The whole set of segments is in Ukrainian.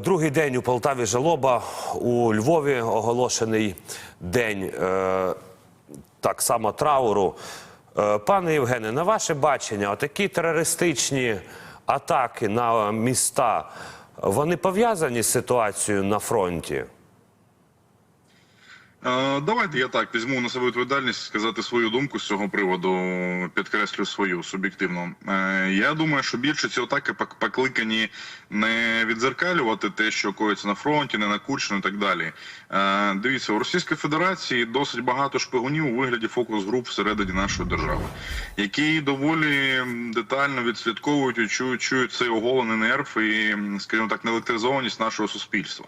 Другий день у Полтаві жалоба у Львові оголошений день е, так само трауру. Е, пане Євгене, на ваше бачення, отакі терористичні атаки на міста, вони пов'язані з ситуацією на фронті? Давайте я так візьму на себе відповідальність сказати свою думку з цього приводу. Підкреслю свою суб'єктивну. Е, Я думаю, що більше ці атаки пок- покликані не відзеркалювати те, що коїться на фронті, не на Курщині і так далі. Е, Дивіться, у Російської Федерації досить багато шпигунів у вигляді фокус груп всередині нашої держави, які доволі детально відслідковують і чують, чують цей оголений нерв і, скажімо так, неелектризованість нашого суспільства.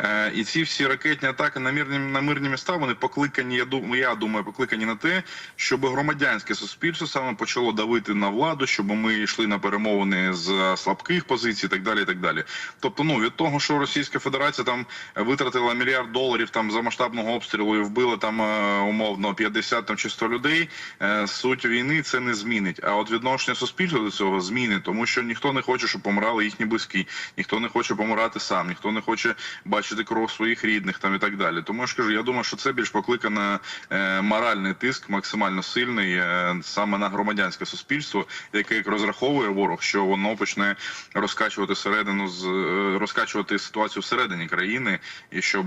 Е, І ці всі ракетні атаки на мирні на мирні міста вони покликані. Я думаю, я думаю, покликані на те, щоб громадянське суспільство саме почало давити на владу, щоб ми йшли на перемовини з слабких позицій, і так далі. І так далі. Тобто, ну від того, що Російська Федерація там витратила мільярд доларів там за масштабного обстрілу і вбила там е, умовно 50 там чи 100 людей. е, Суть війни це не змінить. А от відношення суспільства до цього змінить, тому що ніхто не хоче, щоб помирали їхні близькі, ніхто не хоче помирати сам, ніхто не хоче бачити кров своїх рідних там і так далі. Тому я ж кажу, я думаю, що це більш покликано е, моральний тиск, максимально сильний е, саме на громадянське суспільство, яке як розраховує ворог, що воно почне розкачувати середину з е, розкачувати ситуацію всередині країни, і щоб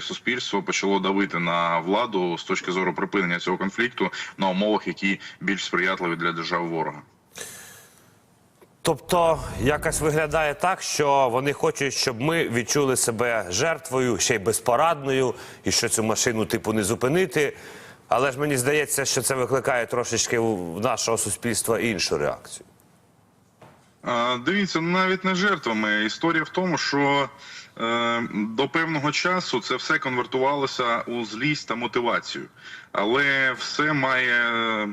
суспільство почало давити на владу з точки зору припинення цього конфлікту на умовах, які більш сприятливі для держави ворога. Тобто, якось виглядає так, що вони хочуть, щоб ми відчули себе жертвою, ще й безпорадною, і що цю машину типу не зупинити. Але ж мені здається, що це викликає трошечки в нашого суспільства іншу реакцію. Дивіться, навіть не жертвами. Історія в тому, що до певного часу це все конвертувалося у злість та мотивацію. Але все має е,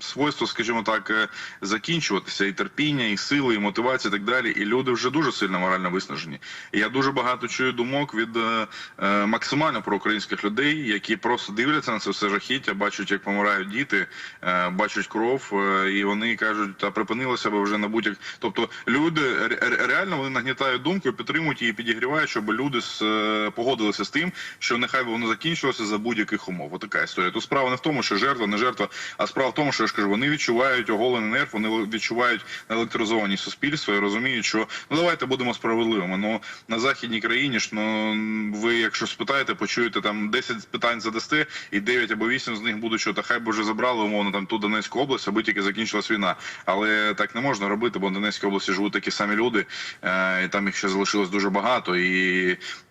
свойство, скажімо так, е, закінчуватися і терпіння, і сили, і мотивація, і так далі. І люди вже дуже сильно морально виснажені. І я дуже багато чую думок від е, е, максимально проукраїнських людей, які просто дивляться на це все жахіття, бачать, як помирають діти, е, бачать кров, е, і вони кажуть, та припинилося б вже на будь-як. Тобто люди ре- ре- реально вони нагнітають думку, підтримують її, підігрівають, щоб люди з, е, погодилися з тим, що нехай би воно закінчилося за будь-яких умов. Отака історія. Тут справа не в тому, що жертва, не жертва, а справа в тому, що я ж кажу, вони відчувають оголений нерв, вони відчувають електризованість суспільства і розуміють, що ну давайте будемо справедливими. Ну на західній країні ж ну ви, якщо спитаєте, почуєте там 10 питань задасте, і 9 або 8 з них будуть, що та хай би вже забрали умовно там ту Донецьку область, аби тільки закінчилась війна. Але так не можна робити, бо в Донецькій області живуть такі самі люди, е, і там їх ще залишилось дуже багато, і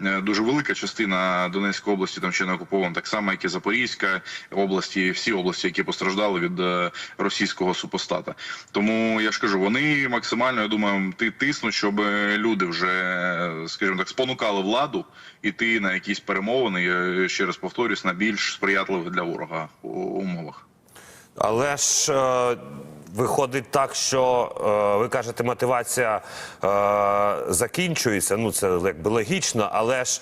е, дуже велика частина Донецької області там ще не окупована, так само, як і Запорізька області, всі області, які постраждали від е, російського супостата. Тому я ж кажу, вони максимально я думаю, ти тиснуть, щоб люди вже, скажімо так, спонукали владу іти на якісь перемовини. Я ще раз повторюсь, на більш сприятливих для ворога умовах. Але ж е, виходить так, що е, ви кажете, мотивація е, закінчується. Ну це якби логічно, але ж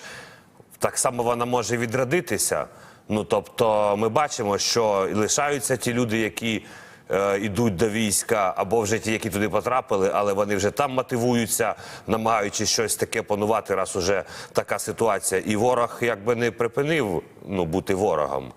так само вона може відродитися. Ну тобто, ми бачимо, що лишаються ті люди, які е, йдуть до війська, або вже ті, які туди потрапили, але вони вже там мотивуються, намагаючись щось таке панувати, раз уже така ситуація. І ворог якби не припинив ну, бути ворогом.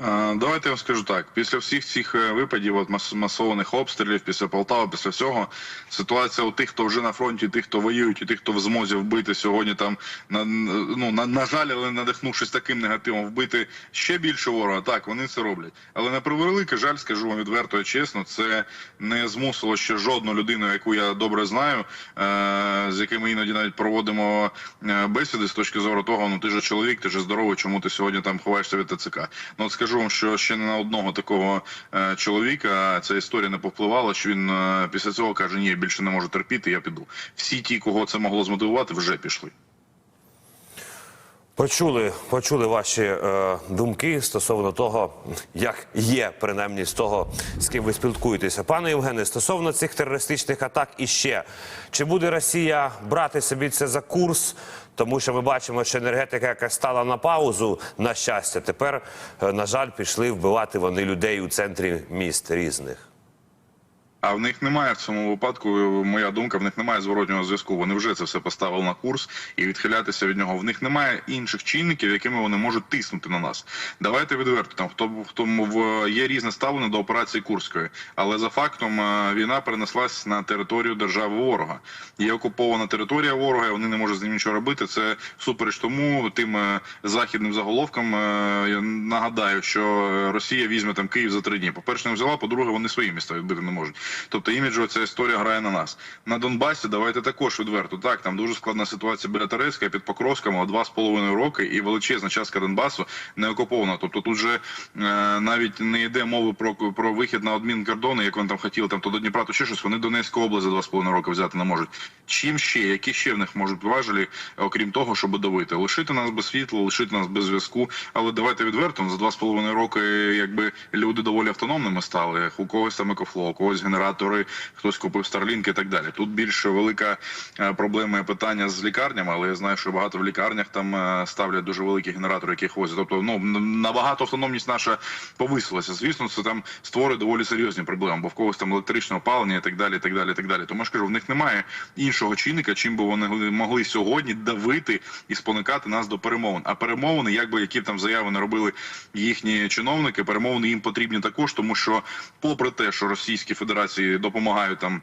Давайте я вам скажу так: після всіх цих е, випадів, от мас- масованих обстрілів, після Полтави, після всього, ситуація у тих, хто вже на фронті, тих, хто воюють, і тих, хто в змозі вбити сьогодні, там на ну на, на жаль, але надихнувшись таким негативом, вбити ще більше ворога. Так, вони це роблять. Але на превеликий жаль, скажу вам відверто і чесно, це не змусило ще жодну людину, яку я добре знаю, е, з якими іноді навіть проводимо е, бесіди з точки зору того, ну ти же чоловік, ти же здоровий, чому ти сьогодні там ховаєшся від ТЦК. Ну от скажу вам, що ще не на одного такого е, чоловіка ця історія не повпливала. Що він е, після цього каже: Ні, я більше не можу терпіти, я піду. Всі ті, кого це могло змотивувати, вже пішли. Почули, почули ваші е, думки стосовно того, як є, принаймні з того, з ким ви спілкуєтеся. Пане Євгене, стосовно цих терористичних атак іще, чи буде Росія брати собі це за курс? Тому що ми бачимо, що енергетика, яка стала на паузу, на щастя, тепер, е, на жаль, пішли вбивати вони людей у центрі міст різних. А в них немає в цьому випадку, моя думка, в них немає зворотнього зв'язку. Вони вже це все поставили на курс і відхилятися від нього. В них немає інших чинників, якими вони можуть тиснути на нас. Давайте відверто там хто хто в є різне ставлення до операції Курської, але за фактом е, війна перенеслась на територію держави ворога. Є окупована територія ворога, і вони не можуть з ним нічого робити. Це супереч тому тим е, західним заголовкам. е, Я нагадаю, що Росія візьме там Київ за три дні. По перше, не взяла, по-друге, вони свої міста відбити не можуть. Тобто іміджова ця історія грає на нас. На Донбасі давайте також відверто. Так, там дуже складна ситуація біля Терецька, під Покровськом, два з половиною роки, і величезна частка Донбасу не окупована. Тобто тут вже е, навіть не йде мови про, про вихід на адмінкордони, як вони там хотіли, там то до Дніпра, то ще щось. Вони Донецьку область за два з половиною роки взяти не можуть. Чим ще? Які ще в них можуть важелі, окрім того, щоб давити? Лишити нас без світла, лишити нас без зв'язку. Але давайте відверто за два з половиною роки, якби люди доволі автономними стали. У когось там екофло, у когось генератори, хтось купив Starlink і так далі. Тут більш велика е, проблема і питання з лікарнями, але я знаю, що багато в лікарнях там е, ставлять дуже великі генератори, які возять. Тобто, ну набагато автономність наша повисилася. Звісно, це там створює доволі серйозні проблеми, бо в когось там електричне опалення і так далі. і так далі, і так далі. Тому ж кажу, в них немає іншого чинника, чим би вони могли сьогодні давити і спонукати нас до перемовин. А перемовини, якби які там заяви не робили їхні чиновники, перемовини їм потрібні також, тому що, попри те, що Російській допомагаю там.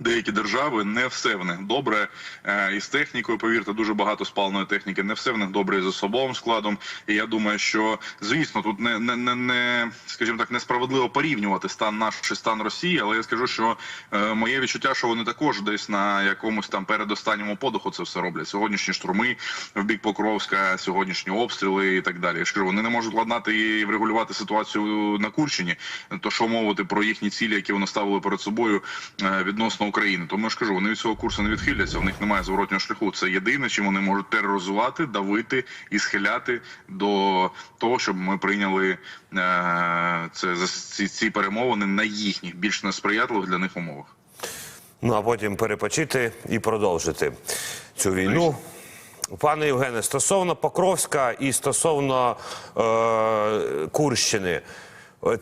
Деякі держави не все в них добре е, із технікою. Повірте, дуже багато спаленої техніки. Не все в них добре із особовим складом. І я думаю, що звісно, тут не не не, не скажімо так, несправедливо порівнювати стан наш чи стан Росії, але я скажу, що е, моє відчуття, що вони також десь на якомусь там передостанньому подиху це все роблять. Сьогоднішні штурми в бік Покровська, сьогоднішні обстріли і так далі. Я ж вони не можуть ладнати і врегулювати ситуацію на Курщині. То що мовити про їхні цілі, які вони ставили перед собою е, відносно України. Тому я ж кажу, вони від цього курсу не відхиляться. В них немає зворотнього шляху. Це єдине, чим вони можуть тероризувати, давити і схиляти до того, щоб ми прийняли е, це ці, ці перемовини на їхніх більш несприятливих для них умовах. Ну а потім перепочити і продовжити цю війну. Пане Євгене, стосовно Покровська і стосовно е, Курщини,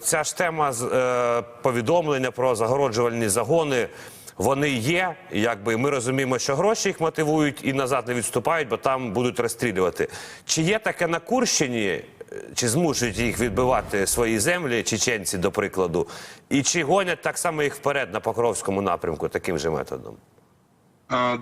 ця ж тема е, повідомлення про загороджувальні загони. Вони є, якби ми розуміємо, що гроші їх мотивують і назад не відступають, бо там будуть розстрілювати. Чи є таке на Курщині, е, чи змушують їх відбивати свої землі, чеченці, до прикладу, і чи гонять так само їх вперед на Покровському напрямку таким же методом?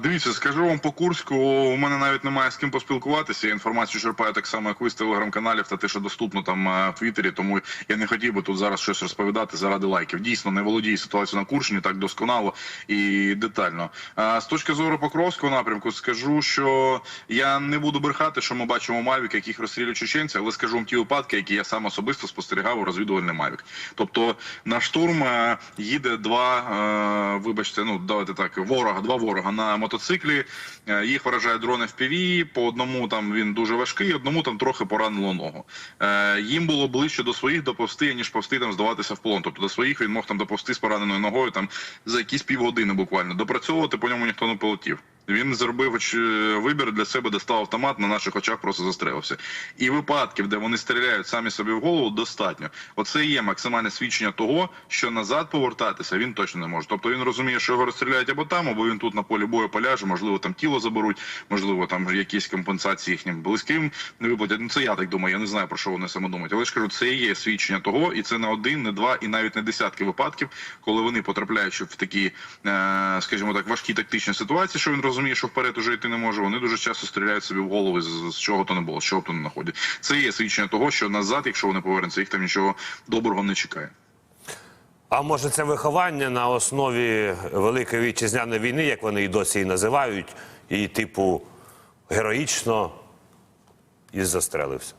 Дивіться, скажу вам по Курську. У мене навіть немає з ким поспілкуватися. Я інформацію черпаю так само, як ви з телеграм-каналів та те, що доступно там е, в Твіттері. Тому я не хотів би тут зараз щось розповідати заради лайків. Дійсно, не володію ситуацією на Курщині так досконало і детально. З точки зору Покровського напрямку, скажу, що я не буду брехати, що ми бачимо Мавік, яких розстрілюють чеченці, але скажу вам ті випадки, які я сам особисто спостерігав у розвідувальний Мавік. Тобто на штурм е, їде два, е, вибачте, ну давайте так, ворога, два ворога на мотоциклі. Е, Їх вражає дрони в ПІВІ, По одному там він дуже важкий, одному там трохи поранило ногу. Е, Їм було ближче до своїх доповсти, ніж повсти там здаватися в полон. Тобто до своїх він мог там доповсти з пораненою ногою там за якісь півгодини буквально. Допрацьовувати по ньому ніхто не полетів. Він зробив вибір для себе, достав автомат на наших очах, просто застрелився. І випадків, де вони стріляють самі собі в голову, достатньо. Оце є максимальне свідчення того, що назад повертатися він точно не може. Тобто він розуміє, що його розстріляють або там, або він тут на полі бою поляже, можливо, там тіло заберуть, можливо, там якісь компенсації їхнім близьким не виплатять. Ну це я так думаю. Я не знаю про що вони саме думають. Але ж кажу, це є свідчення того, і це не один, не два, і навіть не десятки випадків, коли вони потрапляють в такі, е, скажімо так, важкі тактичні ситуації, що він розуміє, що вперед уже йти не може. Вони дуже часто стріляють собі в голови з, з чого то не було, з чого то не находять. Це є свідчення того, що назад, якщо вони повернуться, їх там нічого доброго не чекає. А може це виховання на основі Великої вітчизняної війни, як вони і досі її називають, і типу героїчно і застрелився.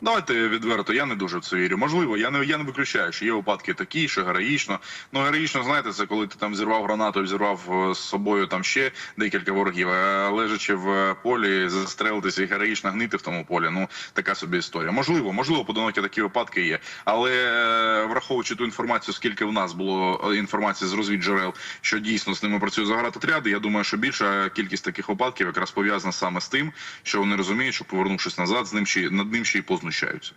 Давайте відверто, я не дуже в це вірю. Можливо, я не я не виключаю, що є випадки такі, що героїчно. Ну героїчно, знаєте, це коли ти там зірвав гранату, і зірвав е, з собою там ще декілька ворогів, а лежачи в е, полі, застрелитися і героїчно гнити в тому полі. Ну така собі історія. Можливо, можливо, подонки такі випадки є. Але е, враховуючи ту інформацію, скільки в нас було е, інформації з розвідджерел, що дійсно з ними працює заградотряди, я думаю, що більша кількість таких випадків якраз пов'язана саме з тим, що вони розуміють, що повернувшись назад, з ним ще над ним ще й познущаються.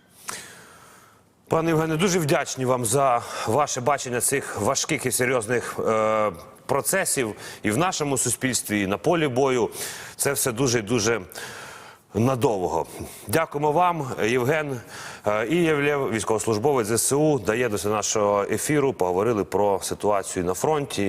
Пане Євгене, дуже вдячні вам за ваше бачення цих важких і серйозних е, процесів і в нашому суспільстві, і на полі бою. Це все дуже дуже надовго. Дякуємо вам, Євген е, Ієвлєв, військовослужбовець ЗСУ, доєднався до нашого ефіру. Поговорили про ситуацію на фронті.